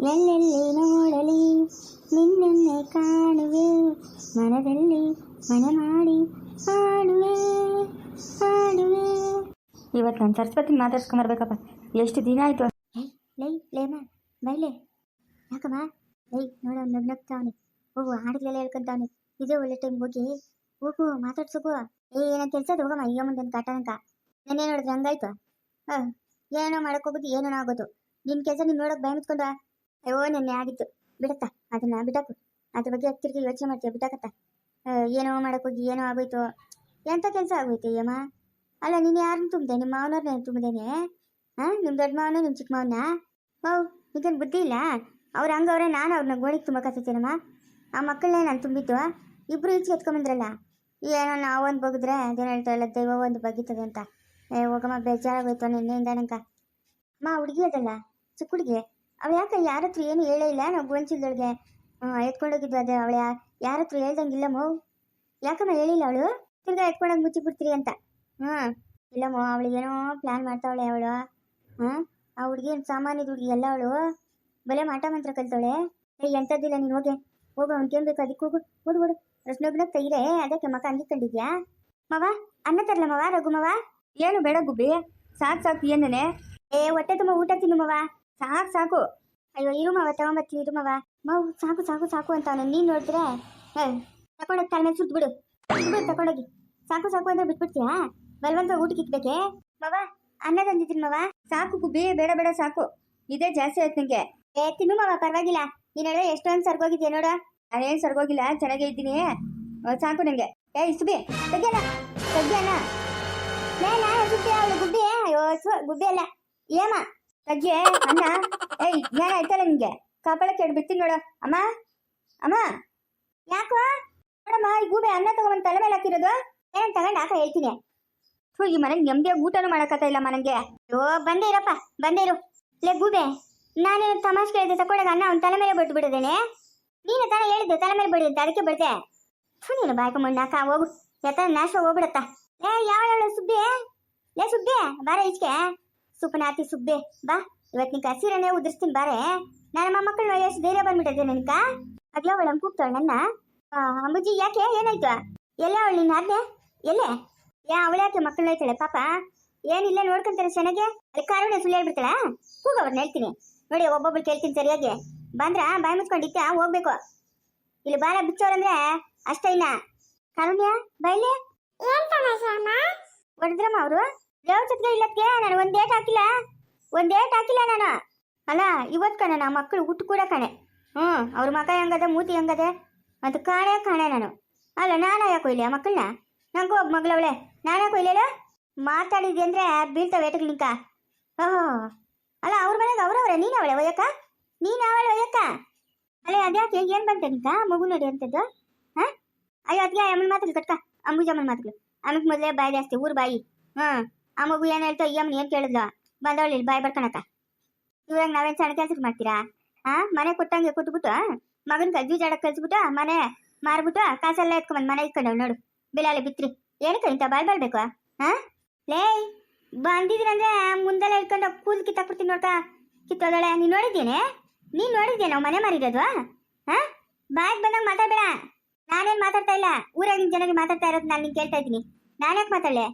ಎಲ್ಲೆಲ್ಲಿ ನೋಡಲಿ ನಿನ್ನನ್ನೇ ಕಾಣುವೆ. ಮನದಲ್ಲಿ ಮನೆ ಮಾಡಿ ಹಾಡುವೆ ಹಾಡುವೆ ಇವತ್ತು ನಾನು ಸರಸ್ವತಿ ಮಾತಾಡ್ಸ್ಕೊಂಬರ್ಬೇಕಪ್ಪ ಎಷ್ಟು ದಿನ ಆಯಿತು ಲೈ ಲೇಮ ಬೈಲೆ ಯಾಕಮ್ಮ? ಲೈ ನೋಡ ನಗ್ನಗ್ತಾವನೆ ಹೋಗು ಹಾಡಿದ್ಲೆಲ್ಲ ಹೇಳ್ಕೊಂತಾವನೆ. ಇದೇ ಒಳ್ಳೆ ಟೈಮ್ ಹೋಗಿ. ಹೋಗು ಮಾತಾಡ್ಸೋಕು ಏ ಏನೋ ಕೆಲಸ ಹೋಗಮ್ಮ ಈಗ ಮುಂದೆ ಕಾಟನಕ ನೆನ್ನೆ ನೋಡಿದ್ರೆ ಹಂಗಾಯ್ತು. ಹಾಂ ಏನೋ ಮಾಡೋಕೆ ಹೋಗೋದು ಏನೋ ಆಗೋದು. ನಿನ್ನ ಕೆಲಸ ನೀನು ನೋಡೋಕೆ ಭಯ ಮುಚ್ಕೊಂಡ ಅಯ್ಯೋ, ನೆನ್ನೆ ಆಗಿತ್ತು ಬಿಡತ್ತ? ಅದನ್ನ ಬಿಡಕು. ಅದ್ರ ಬಗ್ಗೆ ತಿರ್ಗಿ ಯೋಚನೆ ಮಾಡ್ತೀಯ? ಬಿಡಕತ್ತ? ಏನೋ ಹೋಗಿ, ಏನೋ ಆಗೋಯ್ತು. ಎಂಥ ಕೆಲಸ ಆಗೋಯ್ತು, ಅಯ್ಯಮ್ಮ? ಅಲ್ಲ, ನೀನು ಯಾರನ್ನ ತುಂಬಿದೆ? ನಿಮ್ಮ ಮಾವನವ್ರನ್ನ ತುಂಬಿದೇನೆ? ಹಾಂ ನಿಮ್ಮ ದೊಡ್ಡ ಮಾವನ ನಿಮ್ಮ ಚಿಕ್ಕ ಮಾವನ? ಓ ಇದನ್ನು ಬುದ್ಧಿ ಇಲ್ಲ? ಅವ್ರು ಹಂಗವ್ರೆ ನಾನು ಅವ್ರನ್ನ ಗೋಣಿಗೆ ತುಂಬಕತ್ತೇನಮ್ಮ ಆ ಮಕ್ಕಳನ್ನೇ ನಾನು ತುಂಬಿದ್ದು ಇಬ್ಬರು ಈಚೆ ಎತ್ಕೊಂಬಂದ್ರಲ್ಲ ಏನೋ ನಾವೊಂದು ಬಗ್ದ್ರೆ ಅದೇನು ಹೇಳ್ತಾರಲ್ಲ ದೈವ, ಒಂದು ಬಗ್ಗಿತದೆ ಅಂತ. ಏ, ಹೋಗಮ್ಮ, ಬೇಜಾರಾಗೋಯ್ತು ನಿನ್ನೆಯಿಂದ ನಂಗೆ ಅಮ್ಮ ಹುಡುಗಿ ಅದಲ್ಲ? ಚಿಕ್ಕ ಹುಡುಗಿ? ಅವಳು ಯಾಕೆ ಯಾರ ಹತ್ರ ಏನು ಹೇಳೇ ಇಲ್ಲ? ನಾವು ಗುಣಚಿಲ್ದೊಳಗೆ ಎತ್ಕೊಂಡೋಗಿದ್ವಿ ಅದೇ ಅವಳ ಯಾರ ಹತ್ರ ಹೇಳ್ದಂಗಿಲ್ಲ ಮೋ ಯಾಕಮ್ಮ ಹೇಳಿಲ್ಲ ಅವಳು? ತಿರ್ಗಾ ಎತ್ಕೊಂಡೋಗಿ ಮುಚ್ಚಿಬಿಡ್ತೀರಿ ಅಂತ. ಹ್ಞೂ ಇಲ್ಲಮ್ಮ ಅವಳು ಏನೋ ಪ್ಲ್ಯಾನ್ ಮಾಡ್ತಾವಳೆ ಅವಳು. ಹ್ಮ್. ಆ ಹುಡುಗಿ ಸಾಮಾನ್ಯದ ಹುಡುಗಿ ಎಲ್ಲ ಅವಳು. ಬಲೆ ಮಾಟ ಮಂತ್ರ ಕಲ್ತಾಳೆ ಏ, ಎಂಥದ್ದಿಲ್ಲ ನೀನು ಹೋಗೆ. ಹೋಗು ಅವ್ನಿಗೇನು ಬೇಕು ಅದಕ್ಕೆ ಹೋಗು. ಓಡು ಓಡು. ರಸ್ನೊಬ್ನಕ್ ತೈರೆ ಅದಕ್ಕೆ ಮಕ್ಕ ಅಂಗಿಕೊಂಡಿದ್ಯಾ ಮವ, ಅನ್ನ ತರಲ ಮವ, ರಘು ಮವ? ಏನು ಬೇಡ ಗುಬ್ಬಿ. ಸಾಕು ಸಾಕು ಏನೇ ಏ, ಹೊಟ್ಟೆ ತುಂಬ ಊಟ ತಿನ್ನು ಮವ. ಸಾಕು ಸಾಕು. ಅಯ್ಯೋ ಇರು ಮಾವ ತಗೊಂಬತ್ತೀನಿ ಇರು ಮವ ಸಾಕು ಸಾಕು ಸಾಕು ಅಂತ ಅವನು ನೀನು ನೋಡಿದ್ರೆ ತಗೊಂಡೋಗಿ ತಲೆ ಸುಟ್ಟು ಬಿಡು ಬಿಡು ತಗೊಂಡೋಗಿ ಸಾಕು ಸಾಕು ಅಂದ್ರೆ ಬಿಟ್ಬಿಡ್ತೀಯಾ? ಬಲ್ವಂತ ಊಟಕ್ಕೆ ಇಕ್ಬೇಕೆ? ಮವ ಅನ್ನ ತಂದಿದ್ದೀನಿ ಮಾವ ಸಾಕು, ಕುಬ್ಬಿ, ಬೇಡ ಬೇಡ, ಸಾಕು. ಇದೇ ಜಾಸ್ತಿ ಆಯ್ತು ನಿಮಗೆ ಏ, ತಿನ್ನು ಮಾವ ಪರವಾಗಿಲ್ಲ. ನೀನು ಹೇಳಿದ್ರೆ ಎಷ್ಟೊಂದು ಸರ್ಗೋಗಿದ್ಯಾ ನೋಡ. ನಾನೇನು ಸರ್ಗೋಗಿಲ್ಲ, ಚೆನ್ನಾಗೇ ಇದ್ದೀನಿ. ಸಾಕು ನಂಗೆ. ಏ ಇಸುಬಿ ತೆಗಿಯಲ್ಲ ನಾ ಸುದ್ದಿ ಅವಳು ಗುಬ್ಬಿ. ಅಯ್ಯೋ ಗುಬ್ಬಿ ಅಲ್ಲ. ಏಮ ತಗ್ಗೆ ಅಣ್ಣ. ಏಯ್ ಜ್ಞಾನ ಆಯ್ತಲ್ಲ ನಿಂಗೆ ಕಾಪಾಳಕ್ಕೆ ಎರಡು ಬಿತ್ತೀನಿ ನೋಡು. ಅಮ್ಮ ಅಮ್ಮ. ಯಾಕೋ? ನೋಡಮ್ಮ ಈ ಗೂಬೆ ಅನ್ನ ತಗೊಂಡ್ ತಲೆ ಮೇಲೆ ಹಾಕಿರೋದು. ಏನ್ ತಗೊಂಡ್ ಹಾಕ ಹೇಳ್ತೀನಿ. ಥು, ಈ ಮನೆಗೆ ನೆಮ್ಮದಿಯಾಗಿ ಊಟನೂ ಮಾಡಕತ್ತ ಇಲ್ಲ ಮನಂಗೆ ಅಯ್ಯೋ ಬಂದೇ ಇರಪ್ಪ ಬಂದೇ ಇರು. ಲೇ ಗೂಬೆ ನಾನೇನು ತಮಾಷೆ ಕೇಳಿದೆ ತಕೊಂಡಾಗ ಅಣ್ಣ ಅವ್ನ ತಲೆ ಮೇಲೆ ಬಿಟ್ಟು ಬಿಡದೇನೆ? ನೀನು ತಾನೇ ಹೇಳಿದ್ದೆ ತಲೆ ಮೇಲೆ ಬಿಡಿ ಅದಕ್ಕೆ ಬಿಡ್ದೆ. ಥು ನೀನು ಬಾಯ್ಕ ಮಣ್ಣಾಕ ಹೋಗು. ಎತ್ತ ನಾಶ ಹೋಗ್ಬಿಡತ್ತ. ಏ ಯಾವ ಸುದ್ದಿ? ಲೇ ಸುದ್ದಿ? ಬಾರ ಈಚೆಗೆ. ಸುಪ್ಪನಾತಿ ಸುಬ್ಬೆ ಬಾ. ಇವತ್ತು ನಿಂಕ ಹಸಿರನೇ ಉದುರಿಸ್ತೀನಿ ಬಾರೆ. ನಾನು ನಮ್ಮ ಮಕ್ಕಳು ಎಷ್ಟು ಧೈರ್ಯ ಬಂದ್ಬಿಟ್ಟಿದೆ ನಿನ್ಕ. ಅಗ್ಲ ಅವಳು ಕೂಗ್ತಾಳ ನನ್ನ. ಅಂಬುಜಿ ಯಾಕೆ? ಏನಾಯ್ತು? ಎಲ್ಲ ಅವಳು ನಿನ್ನ ಆದ್ನೆ ಎಲ್ಲೇ? ಯಾ ಅವಳು ಯಾಕೆ ಮಕ್ಕಳು ಹೋಯ್ತಾಳೆ ಪಾಪ? ಏನಿಲ್ಲ ನೋಡ್ಕೊಂತಾರೆ ಚೆನ್ನಾಗೆ ಅಲ್ಲಿ ಕಾರುಣ್ಯ ಸುಳ್ಳು ಹೇಳ್ಬಿಡ್ತಾಳ? ಕೂಗ ಅವ್ರನ್ನ ಹೇಳ್ತೀನಿ. ನೋಡಿ ಒಬ್ಬೊಬ್ರು ಕೇಳ್ತೀನಿ ಸರಿಯಾಗಿ. ಬಂದ್ರ? ಬಾಯಿ ಮುಚ್ಕೊಂಡಿತ್ತ ಹೋಗ್ಬೇಕು. ಇಲ್ಲಿ ಬಾಲ ಬಿಚ್ಚೋರಂದ್ರೆ ಅಷ್ಟೇ ಇನ್ನ. ಕಾರುಣ್ಯ ಬೈಲಿ ಹೊಡೆದ್ರಮ್ಮ ಅವರು? ದೇವ್ರ ಜೊತೆಗೆ ನಾನು ಒಂದ್ ಡೇಟ್ ಹಾಕಿಲ್ಲ. ಒಂದ್ ಡೇಟ್ ಹಾಕಿಲ್ಲ ನಾನು. ಅಲ್ಲ ಇವತ್ತು ಕಣ ನಾ ಮಕ್ಕಳು ಹುಟ್ಟು ಕೂಡ ಕಣೆ. ಹ್ಞೂ ಅವ್ರ ಮಕ ಹೆಂಗದೆ, ಮೂತಿ ಹೆಂಗದೆ, ಅದು ಕಾಣೆ ಕಾಣೆ ನಾನು. ಅಲ್ಲ, ನಾನು ಯಾಕೆ ಕೊಯ್ಲಿ ಆ ಮಕ್ಕಳನ್ನ? ನಂಗೂ ಒಬ್ಬ ಮಗಳವಳೆ. ನಾನೇ ಕೊಯ್ಲೇಳು ಮಾತಾಡಿದ್ದೆ ಅಂದ್ರೆ ಬೀಳ್ತಾವೆ ಏಟಕ್ಕೆ ನಿಂಕ? ಓಹೋ. ಅಲ್ಲ, ಅವ್ರ ಮನೆಗೆ ಅವ್ರವ್ರೆ, ನೀನು ಅವಳೆ ಒಯ್ಯಕ್ಕ? ನೀನು ಅವಳೆ ಒಯ್ಯಕ್ಕ? ಅಲ್ಲ, ಅದ್ಯಾಕೆ? ಏನು ಬಂತೆ ನಿಂಕ? ಮಗು ನೋಡಿ ಅಂತದ್ದು. ಹಾಂ? ಅಯ್ಯೋ ಅದಕ್ಕೆ ಅಮ್ಮನ ಮಾತುಗಳು ಕಟ್ಕ. ಅಂಬುಜಮ್ಮನ ಮಾತುಗಳು. ಆಮೇಲೆ ಮೊದಲೇ ಬಾಯಿ ಜಾಸ್ತಿ, ಊರು ಬಾಯಿ. ಹಾಂ ಆ ಮಗು ಏನು ಹೇಳ್ತಾ, ಈ ಅಮ್ಮನ ಏನು ಕೇಳಿದ್ಲು? ಬಂದವಳು ಇಲ್ಲಿ ಬಾಯ್ ಬರ್ಕಣಕ್ಕ ಇವಾಗ ನಾವೇನು ಸಣ್ಣ ಕೆಲ್ಸಕ್ಕೆ ಮಾಡ್ತೀರಾ? ಆ, ಮನೆ ಕೊಟ್ಟಂಗೆ ಕೊಟ್ಬಿಟ್ಟು ಮಗನ ಕಜ್ಜಿ ಜಾಡಕ್ಕೆ ಕಳ್ಸ್ಬಿಟ್ಟು, ಮನೆ ಮಾರ್ಬಿಟ್ಟು ಕಾಸೆಲ್ಲ ಎತ್ಕೊಂಡ್ ಮನೆ ಇಟ್ಕೊಂಡವ್ ನೋಡು. ಬಿಲಾಲೆ ಬಿತ್ರಿ. ಏನಕ್ಕೆ ಇಂಥ ಬಾಯ್ ಬಾಳ್ಬೇಕು ಹಾ ಲೇ, ಬಂದಿದ್ರಂದ್ರೆ ಮುಂದೆಲ್ಲ ಇಟ್ಕೊಂಡು ಕೂದಲು ಕಿತ್ತಾಕ್ಬಿಡ್ತೀನಿ ನೋಡ್ತಾ ಕಿತ್ತೋದಳೆ, ನೀನು ನೋಡಿದ್ದೇನೆ ನೀನು ನೋಡಿದ್ಯಾ ನಾವು ಮನೆ ಮಾರಿರೋದು? ಹಾ ಬಾಯ್ ಬಂದಾಗ ಮಾತಾಡಬೇಡ. ನಾನೇನು ಮಾತಾಡ್ತಾ ಇಲ್ಲ. ಊರಾಗಿನ ಜನರಿಗೆ ಮಾತಾಡ್ತಾ ಇರೋದು ನಾನು ನಿಂಗೆ ಕೇಳ್ತಾ ಇದ್ದೀನಿ. ನಾನ್ಯಾಕೆ ಮಾತಾಡಲೆ?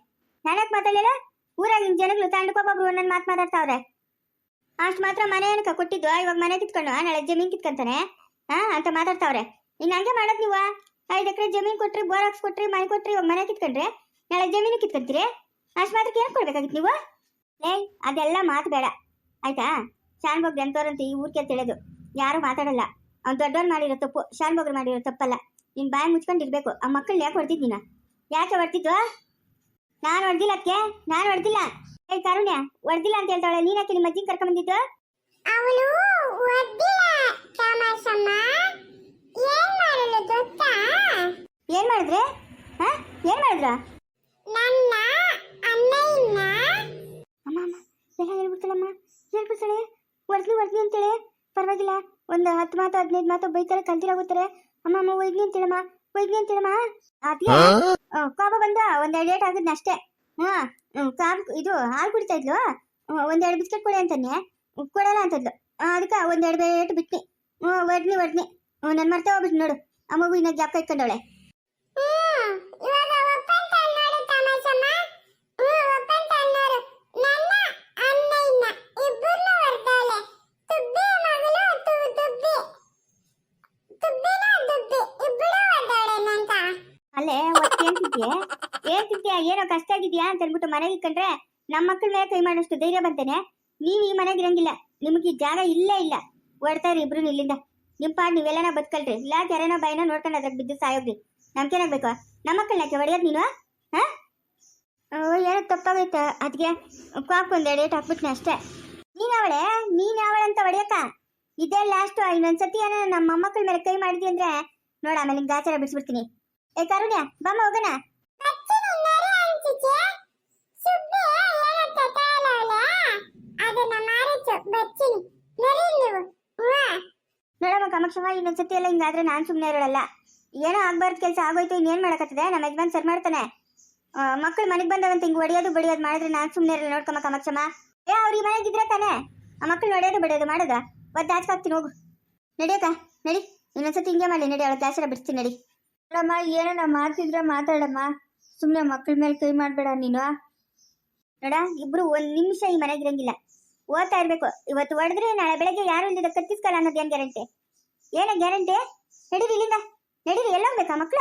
ನಾನ್ಯಾಕೆ ಮಾತಾಡಲಿಲ್ಲ? ಊರಾಗಿನ ಜನಗಳು ತಂಡಕ್ಕೊಬ್ಬೊಬ್ರು ಒಂದೊಂದು ಮಾತು ಮಾತಾಡ್ತಾವ್ರೆ. ಅಷ್ಟು ಮಾತ್ರ ಮನೆ ಏನಕ್ಕ ಕೊಟ್ಟಿದ್ದು ಇವಾಗ ಮನೆ ಕಿತ್ಕೊಂಡು ನಾಳೆ ಜಮೀನ್ ಕಿತ್ಕೊಂತಾನೆ? ಹಾ ಅಂತ ಮಾತಾಡ್ತಾವ್ರೆ. ಇನ್ನು ಹಂಗೆ ಮಾಡೋದು ನೀವು? ಐದು ಎಕರೆ ಜಮೀನು ಕೊಟ್ರಿ ಬೋರ್ ಹಾಕ್ಸ್ ಕೊಟ್ರಿ, ಮನೆ ಕೊಟ್ರಿ, ಇವಾಗ ಮನೆ ಕಿತ್ಕೊಂಡ್ರೆ ನಾಳೆ ಜಮೀನು ಕಿತ್ಕೊಂತೀರಿ? ಅಷ್ಟು ಮಾತ್ರ ಏನು ಕೊಡ್ಬೇಕಾಗಿತ್ತು ನೀವು? ಏಯ್, ಅದೆಲ್ಲ ಮಾತು ಬೇಡ. ಆಯ್ತಾ? ಶಾನ್ ಬಗ್ರಿ ಅಂತವ್ರಂತ ಈ ಊರ್ಗೆ ತಿಳಿಯೋದು ಯಾರು ಮಾತಾಡಲ್ಲ. ಅವ್ನು ದೊಡ್ಡವ್ರು ಮಾಡಿರೋ ತಪ್ಪು ಶಾನ್ ಬಗ್ರು ಮಾಡಿರೋ ತಪ್ಪಲ್ಲ. ನೀನು ಬಾಯಿ ಮುಚ್ಕೊಂಡಿರ್ಬೇಕು. ಆ ಮಕ್ಕಳು ಯಾಕೆ ಹೊಡ್ತಿದ್ದೀನ ಯಾಕೆ ಹೊಡ್ತಿದ್ದು ನಾನು ಹೊಡ್ದಿಲ್ಲ ಅದಕ್ಕೆ ನಾನು ಹೊಡ್ದಿಲ್ಲ. ಏ ಕಾರುಣ್ಯ ಹೊಡ್ದಿಲ್ಲ ಅಂತ ಹೇಳ್ತಾಳೆ. ನೀನ್ ಯಾಕೆ ನಿಮ್ಮ ಅಜ್ಜಿನ ಕರ್ಕೊಂಬಂದಿದ್ದು ಅವಳು ಒದ್ದಿಲ್ಲ ತಮಾಷಮ್ಮ ಏನ್ ಮಾಡಲು ಗೊತ್ತಾ? ಏನ್ ಮಾಡಿದ್ರೆ? ಹಾ? ಏನ್ ಮಾಡಿದ್ರ? ನನ್ನ ಅಣ್ಣಯ್ಯನ ಅಮ್ಮ ಅಮ್ಮ ಎಲ್ಲ ಹೇಳ್ಬಿಡ್ತಾಳಮ್ಮ. ಹೇಳ್ಬಿಡ್ತಾಳೆ. ಹೊಡ್ಲಿ ಹೊಡ್ಲಿ ಅಂತೇಳಿ. ಪರವಾಗಿಲ್ಲ. ಒಂದು ಹತ್ತು ಮಾತು ಹದಿನೈದು ಮಾತು ಬೈತಾರೆ ಕಲ್ತಿರಾಗುತ್ತಾರೆ ಅಮ್ಮ ಅಮ್ಮ ಒಯ್ದ್ನಿ ಅಂತೇಳಮ್ಮ. ಅಂತೇಳಮ್ಮ ಅದ್ಕೆ ಕಾಬ ಬಂದ ಒಂದೆರಡು ಲೇಟ್ ಆಗಿದ್ನ ಅಷ್ಟೇ. ಹ್ಮ್ ಕಾಬ್ ಇದು ಹಾಲು ಕುಡಿತಾ ಇದ್ಲು. ಒಂದೆರಡು ಬಿಸ್ಕೆಟ್ ಕೊಡಿ ಅಂತಾನೆ ಕೊಡಲ್ಲ ಅಂತದ್ಲು. ಅದಕ್ಕೆ ಒಂದೆರಡು ಲೇಟ್ ಬಿಟ್ನಿ. ಹ್ಞೂ ಒಡ್ನಿ ಒಡ್ನಿ. ನನ್ನ ಮರ್ತಾ ಹೋಗ್ಬಿಟ್ಟು ನೋಡು. ಆ ಮಗು ಇನ್ನ ಗ್ಯಾಪ್ ಇಟ್ಕೊಂಡವಳೆ ಹ್ಮ್ ಇವಾಗ ಒಪ್ಪಂತ ನೋಡು ತಮಾಷಮ್ಮ ಹ್ಮ್ ಒಪ್ಪಂತ ನೋಡು ನನ್ನ ಅಣ್ಣಯ್ಯನ ಇಬ್ಬರನ್ನ ಹೊರ್ದವಳೆ ತುಬ್ಬಿ ಮಗಳು ತು ದುಬ್ಬಿ ತುಬ್ಬಿನ ದುಬ್ಬಿ ಇಬ್ಬರು ಹೊರ್ದವಳೆ ನಂತ ಅಲ್ಲೇ ಒಟ್ಟು ಏನ್ ತಿಂತೀಯ ಏನ್ ಏನೋ ಕಷ್ಟ ಆಗಿದ್ಯಾ ಅಂತ ಅಂದ್ಬಿಟ್ಟು ಮನೆಗೆ ಇಟ್ಕೊಂಡ್ರೆ ನಮ್ಮ ಮಕ್ಕಳ ಮೇಲೆ ಕೈ ಮಾಡೋಷ್ಟು ಧೈರ್ಯ ಬಂತೇನೆ? ನೀವ್ ಈ ಮನೆಗೆ ಇರಂಗಿಲ್ಲ. ನಿಮಗೆ ಜಾಗ ಇಲ್ಲೇ ಇಲ್ಲ. ಓಡ್ತಾರಿ ಇಬ್ರು ಇಲ್ಲಿಂದ. ನಿಮ್ ಪಾಡ್ ನೀವೆಲ್ಲನ ಬದುಕಲ್ರಿ ಇಲ್ಲ ಯಾರೇನೋ ಬೈನ ನೋಡ್ಕೊಂಡು ಅದ್ರಾಗ ಬಿದ್ದು ಸಾಯೋಗ್ರಿ. ನಮ್ಗೇನಾಗ್ಬೇಕು ನಮ್ಮ ಮಕ್ಕಳನ್ನ ಹೊಡೆಯೋದು ನೀನು? ಹಾ? ಏನೋ ತಪ್ಪಾಗೈತೆ ಅದ್ಗೆ ಕಾಕ್ ಒಂದ್ ಡೇಟ್ ಹಾಕ್ಬಿಟ್ನೆ ಅಷ್ಟೇ. ನೀನ್ ಅವಳೆ? ನೀನ್ ಅವಳೆ ಅಂತ ಹೊಡೆಯಕ್ಕ ಇದೇ ಲಾಸ್ಟ್ ಇನ್ನೊಂದ್ಸತಿ ಏನೋ ನಮ್ಮ ಮೊಮ್ಮಕ್ಕಳ ಮೇಲೆ ಕೈ ಮಾಡಿದ್ವಿ ಅಂದ್ರೆ ನೋಡ, ಆಮೇಲೆ ಗಾಚಾರ ಬಿಡಿಸ್ಬಿಡ್ತೀನಿ. ಏ ಕರುಣ್ಯ ಬಾಮ ಹೋಗೋಣ. ನೋಡಮ್ಮ ಕಾಮಾಕ್ಷವ ಇನ್ನೊಂದ್ಸತಿ ಎಲ್ಲ ಹಿಂಗಾದ್ರೆ ನಾನ್ ಸುಮ್ಮನೆ ಇರೋಳಲ್ಲ. ಏನೋ ಆಗ್ಬಾರ್ದು ಕೆಲಸ ಆಗೋಯ್ತು ಇನ್ನೇನ್ ಮಾಡಕತ್ತದೆ? ನಮ್ಮ ಯಜಮಾನ್ ಸರ್ ಮಾಡ್ತಾನೆ. ಮಕ್ಕಳು ಮನೆಗೆ ಬಂದವಂತ ಹಿಂಗ್ ಹೊಡಿಯೋದು ಬಡಿಯೋದು ಮಾಡಿದ್ರೆ ನಾನ್ ಸುಮ್ಮನೆ ಇರಲ್ಲ ನೋಡ್ಕಮ್ಮ ಕಾಮಾಕ್ಷಮ್ಮ ಏ ಅವ್ರಿಗೆ ಮನೆಗೆ ಇದ್ರೆ ತಾನೆ? ಆ ಮಕ್ಕಳು ಹೊಡೆಯೋದು ಬಡಿಯೋದು ಮಾಡೋದ? ಒದ್ದು ಹಾಕ್ತೀನಿ ಹೋಗು. ನಡಿಯಕ್ಕ ನಡಿ. ಇನ್ನೊಂದ್ಸತಿ ಹಿಂಗೆ ಮಾಡಿ ನಡಿ ಅವಳ ಕ್ಲಾಸರ ಬಿಡ್ತೀನಿ ನಡಿ. ನೋಡಮ್ಮ ಏನೋ ಮಾಡ್ತಿದ್ರ ಮಾತಾಡಮ್ಮ. ಸುಮ್ಮನೆ ಮಕ್ಕಳ ಮೇಲೆ ಕೈ ಮಾಡಬೇಡ ನೀನು. ನೋಡ ಇಬ್ರು ಒಂದ್ ನಿಮಿಷ ಈ ಮನೆಗೆ ಇರಂಗಿಲ್ಲ. ಓದ್ತಾ ಇರ್ಬೇಕು. ಇವತ್ತು ಹೊಡೆದ್ರೆ ನಾಳೆ ಬೆಳಗ್ಗೆ ಯಾರು ಇಲ್ಲದ ಕತ್ತಿಸ್ಕಲ್ಲ ಅನ್ನೋದು ಏನ್ ಗ್ಯಾರಂಟಿ? ಏನ ಗ್ಯಾರಂಟಿ? ನಡೀರಿ ಇಲ್ಲಿಂದ. ನಡೀರಿ ಎಲ್ಲ ಹೋಗ್ಬೇಕಾ ಮಕ್ಳ?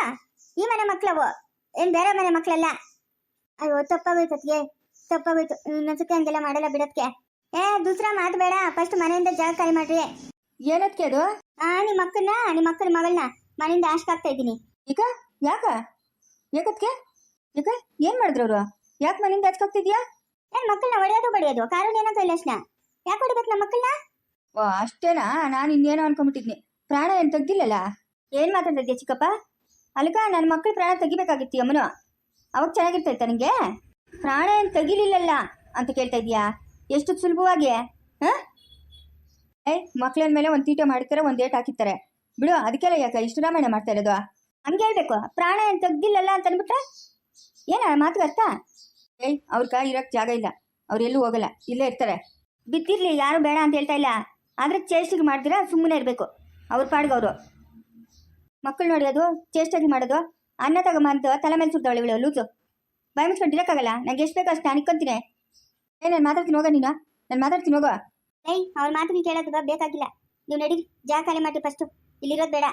ಈ ಮನೆ ಮಕ್ಳವು? ಏನ್ ಬೇರೆ ಮನೆ ಮಕ್ಳಲ್ಲ? ಅಯ್ಯೋ ತಪ್ಪಾಗೋಯ್ತು ಅದ್ಗೆ ತಪ್ಪಾಗೋಯ್ತು. ಇನ್ನೊಂದ್ಸತಿ ಹಂಗೆಲ್ಲ ಮಾಡಲ್ಲ ಬಿಡತ್ಕೆ ಏ ದೂಸರ ಮಾತು ಬೇಡ. ಫಸ್ಟ್ ಮನೆಯಿಂದ ಜಾಗ ಖಾಲಿ ಮಾಡ್ರಿ. ಏನತ್ಕೆ ಅದು? ಆ ನಿಮ್ಮ ಮಕ್ಕಳನ್ನ ನಿಮ್ಮ ಅಕ್ಕನ ಮಗಳನ್ನ ಮನೆಯಿಂದ ಆಶ್ಕಾಗ್ತಾ ಇದ್ದೀನಿ. ಈಗ? ಯಾಕ? ಯಾಕತ್ಕೆ ಯಾಕ ಏನ್ ಮಾಡಿದ್ರು ಅವರು? ಯಾಕೆ ಮನೆಯಿಂದ ಹಚ್ಕೋಗ್ತಿದ್ಯಾ ಏನ್ ಮಕ್ಕಳನ್ನ ಹೊಡೆಯೋದು ಬಡಿಯೋದು? ಕಾರಣ ಏನೋ ಕೈಲಾಶ್ನ ಯಾಕೆ ಹೊಡಿಬೇಕು ನಮ್ಮ ಮಕ್ಕಳನ್ನ ಓ ಅಷ್ಟೇನಾ? ನಾನು ಇನ್ನೇನೋ ಅನ್ಕೊಂಬಿಟ್ಟಿದ್ನಿ ಪ್ರಾಣ ಏನು ತೆಗ್ದಿಲ್ಲಲ್ಲ? ಏನು ಮಾತಾಡ್ತಿದ್ಯಾ ಚಿಕ್ಕಪ್ಪ? ಅಲ್ಕ ನನ್ನ ಮಕ್ಕಳ ಪ್ರಾಣ ತೆಗಿಬೇಕಾಗಿತ್ತು ಅಮ್ಮನು ಅವಾಗ ಚೆನ್ನಾಗಿರ್ತೈತ ನಿಂಗೆ? ಪ್ರಾಣ ಏನು ತೆಗಿಲಿಲ್ಲಲ್ಲ ಅಂತ ಕೇಳ್ತಾ ಇದೀಯಾ? ಎಷ್ಟು ಸುಲಭವಾಗಿ? ಹಾಂ? ಏಯ್ ಮಕ್ಳ ಮೇಲೆ ಒಂದು ತೀಟ ಮಾಡಿರ್ತಾರೆ ಒಂದು ಏಟ್ ಹಾಕಿರ್ತಾರೆ. ಬಿಡು ಅದಕ್ಕೆಲ್ಲ ಯಾಕೆ ಇಷ್ಟು ರಾಮಾಯಣ ಮಾಡ್ತಾ ಇರೋದು? ಹಂಗೆ ಹೇಳ್ಬೇಕು. ಪ್ರಾಣ ಏನು ತೆಗ್ದಿಲ್ಲಲ್ಲ ಅಂತ ಅಂದ್ಬಿಟ್ರೆ ಏನ ಮಾತು ಅರ್ಥ ಏಯ್ ಅವ್ರ ಕೈ ಇರೋಕ್ಕೆ ಜಾಗ ಇಲ್ಲ. ಅವ್ರು ಎಲ್ಲೂ ಹೋಗಲ್ಲ. ಇಲ್ಲೇ ಇರ್ತಾರೆ. ಬಿತ್ತಿರ್ಲಿ ಯಾರು ಬೇಡ ಅಂತ ಹೇಳ್ತಾ ಇಲ್ಲ. ಆದರೆ ಚೇಷ್ಟಿಗೆ ಮಾಡಿದ್ರೆ ಸುಮ್ಮನೆ ಇರಬೇಕು. ಅವ್ರ ಪಾಡ್ಗೆ ಅವರು. ಮಕ್ಕಳು ನೋಡಿ ಅದು ಚೇಷ್ಟಾಗಿ ಮಾಡೋದು. ಅನ್ನ ತಗೊಂಬಂದು ತಲೆ ಮೇಲೆ ಸುಡ್ತಾವಳೆ ಇವಳು ಲೂಸು. ಬಾಯಿ ಮುಚ್ಕೊಂಡು ಇರೋಕ್ಕಾಗಲ್ಲ ನಂಗೆ ಎಷ್ಟು ಬೇಕೋ ಅಷ್ಟು ನಾನು ಇಕ್ಕೊಂತೀನಿ ಏ ನಾನು ಮಾತಾಡ್ತೀನಿ ಹೋಗ ನೀನು. ನಾನು ಮಾತಾಡ್ತೀನಿ ಹೋಗೋ. ಏಯ್ ಅವ್ರ ಮಾತು ಕೇಳೋದು ಬೇಕಾಗಿಲ್ಲ. ನೀವು ನಡೀರಿ. ಜಾಗ ಖಾಲಿ ಮಾಡಿ ಫಸ್ಟು ಇಲ್ಲಿರೋದು ಬೇಡ.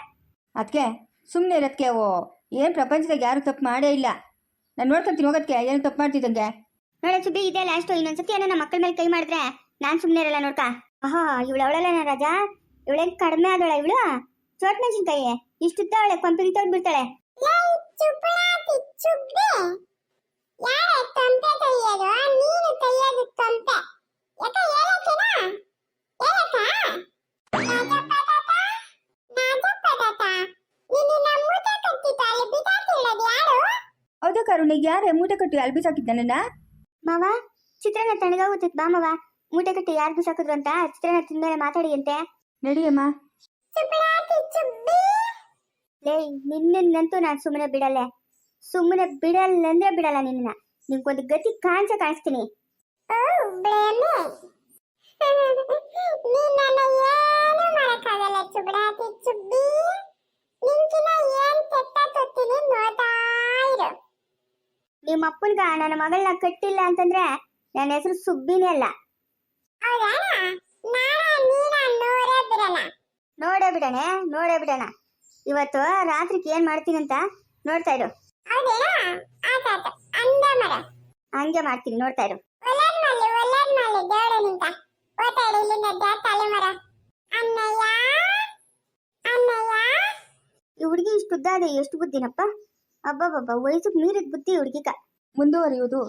ಅದಕ್ಕೆ ಸುಮ್ಮನೆ ಇರೋದಕ್ಕೆ ಓ ಏನು ಪ್ರಪಂಚದಾಗ ಯಾರು ತಪ್ಪು ಮಾಡೇ ಇಲ್ಲ. ನಾನು ನೋಡ್ಕೊಂತೀನಿ ಹೋಗೋದಕ್ಕೆ ಏನು ತಪ್ಪು ಮಾಡ್ತಿದ್ದಂಗೆ ನೋಡ ಸುದ್ದಿ ಇದೆ ಲಾಸ್ಟ್ ಇನ್ನೊಂದ್ಸತಿ ಏನೋ ನಮ್ಮ ಮಕ್ಕಳ ಮೇಲೆ ಕೈ ಮಾಡಿದ್ರೆ ನಾನು ಸುಮ್ಮನೆ ಇರಲ್ಲ ನೋಡ್ಕ. ಆಹಾ ಇವಳು ಅವಳಲ್ಲ ರಾಜಾ? ಇವಳೆ ಕಡಿಮೆ ಆದಳ ಇವಳು? ಚೋಟ್ ಮೆಣಸಿನ್ಕಾಯಿ. ಇಷ್ಟುತ್ತ ಅವಳೆ ಕೊಂಪಿ ಬಿಡ್ತಾಳೆ ಲೈ ಚುಪ್ಪಳಾತಿ ಚುಬ್ಬಿ? ಯಾರ ತಂಪೆ ತೆಗೆಯೋದು? ನೀನು ಹೌದಾ ಕರುಣಿಗೆ ಯಾರೇ ಮೂಟೆ ಕಟ್ಟಿ ಅಲ್ಲಿ ಬಿಸಾಕಿದ್ದ ನನ್ನ ಮಾವ ಚಿತ್ರಾನ್ನ ತಣ್ಣಗಾಗುತ್ತಿತ್ತು ಬಾ ಮಾವ. ಮೂಟೆ ಕಟ್ಟಿ ಯಾರು ಬಿಸಾಕಿದ್ರು ಅಂತ ಚಿತ್ರಾನ್ನ ತಿಂದ್ಮೇಲೆ ಮಾತಾಡಿ ಅಂತೆ. ನಡಿಯಮ್ಮ ಲೇ ನಿನ್ನಂತೂ ನಾನು ಸುಮ್ಮನೆ ಬಿಡಲ್ಲ. ಸುಮ್ಮನೆ ಬಿಡಲ್ಲ ಅಂದ್ರೆ ಬಿಡಲ್ಲ ನಿನ್ನ. ನಿಂಗೊಂದು ಗತಿ ಕಾಣಿಸ ಕಾಣಿಸ್ತೀನಿ. ಮಾಡಕ್ಕಾಗಲ್ಲ ಚುಬಡಾತಿ ಚುಬ್ಬಿ ನಿಂಕಿನ ಏನ್ ಕೆಟ್ಟ ತೊತ್ತೀನಿ ಇರು ನಿಮ್ಮ ಅಪ್ಪನ್ಗ ನನ್ನ ಮಗಳನ್ನ ಕಟ್ಟಿಲ್ಲ ಅಂತಂದ್ರೆ ನನ್ನ ಹೆಸರು ಸುಬ್ಬಿನೇ ಅಲ್ಲ. ನೋಡೇ ಬಿಡಣೆ, ನೋಡೇ ಬಿಡೋಣ. ಇವತ್ತು ರಾತ್ರಿಗೆ ಏನ್ ಮಾಡ್ತೀನಿ ಅಂತ ನೋಡ್ತಾ ಇರು. ಹಂಗೆ ಮಾಡ್ತೀನಿ, ನೋಡ್ತಾ ಇರು. ಈ ಹುಡುಗಿ ಇಷ್ಟು ಉದ್ದ ಅದೇ ಎಷ್ಟು ಬುದ್ಧಿನಪ್ಪ? ಅಬ್ಬಬ್ಬಬ್ಬ ವಯಸ್ಸಿಗೆ ಮೀರಿದ ಬುದ್ಧಿ ಹುಡುಗಿಗ ಮುಂದುವರಿಯುವುದು